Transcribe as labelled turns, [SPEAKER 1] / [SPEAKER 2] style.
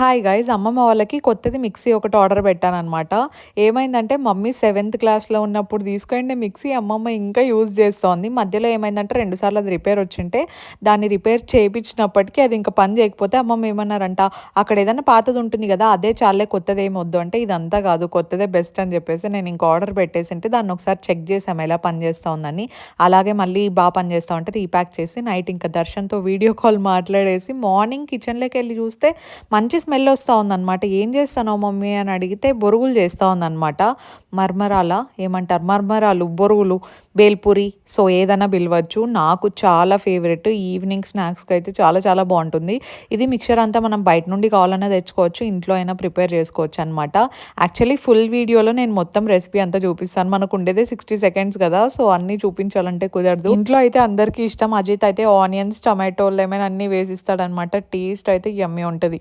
[SPEAKER 1] Hi guys అమ్మమ్మ వాళ్ళకి కొత్తది మిక్సీ ఒకటి ఆర్డర్ పెట్టానమాట ఏమైందంటే మమ్మీ సెవెంత్ క్లాస్లో ఉన్నప్పుడు తీసుకుంటే మిక్సీ అమ్మమ్మ ఇంకా యూజ్ చేస్తోంది. మధ్యలో ఏమైందంటే రెండుసార్లు అది రిపేర్ వచ్చింటే దాన్ని రిపేర్ చేయించినప్పటికీ అది ఇంకా పని చేయకపోతే అమ్మమ్మ ఏమన్నారంట అక్కడ ఏదైనా పాతది ఉంటుంది కదా అదే చాలే కొత్తది ఏమి వద్దు అంటే ఇదంతా కాదు కొత్తదే బెస్ట్ అని చెప్పేసి నేను ఇంకా ఆర్డర్ పెట్టేసింటే దాన్ని ఒకసారి చెక్ చేసాము ఎలా పనిచేస్తూ ఉందని అలాగే మళ్ళీ బాగా పనిచేస్తూ ఉంటే రీప్యాక్ చేసి నైట్ ఇంకా దర్శన్తో వీడియో కాల్ మాట్లాడేసి మార్నింగ్ కిచెన్లోకి వెళ్ళి చూస్తే మంచి స్మెల్ వస్తూ ఉందన్నమాట. ఏం చేస్తానో మమ్మీ? అని అడిగితే బొరుగులు చేస్తూ ఉందన్నమాట. మర్మరాల? ఏమంటారు? మర్మరాలు బొరుగులు బేల్పూరి. సో ఏదైనా పిలవచ్చు. నాకు చాలా ఫేవరెట్. ఈవినింగ్ స్నాక్స్కి అయితే చాలా చాలా బాగుంటుంది. ఇది మిక్చర్ అంతా మనం బయట నుండి కావాలన్నా తెచ్చుకోవచ్చు. ఇంట్లో అయినా ప్రిపేర్ చేసుకోవచ్చు అనమాట యాక్చువల్లీ ఫుల్ వీడియోలో నేను మొత్తం రెసిపీ అంతా చూపిస్తాను. మనకు ఉండేదే సిక్స్టీ సెకండ్స్ కదా. సో అన్నీ చూపించాలంటే కుదరదు. ఇంట్లో అయితే అందరికీ ఇష్టం. అజిత్ అయితే ఆనియన్స్ టమాటో లెమన్ అన్నీ వేసిస్తాడనమాట టేస్ట్ అయితే యమ్మీ ఉంటుంది.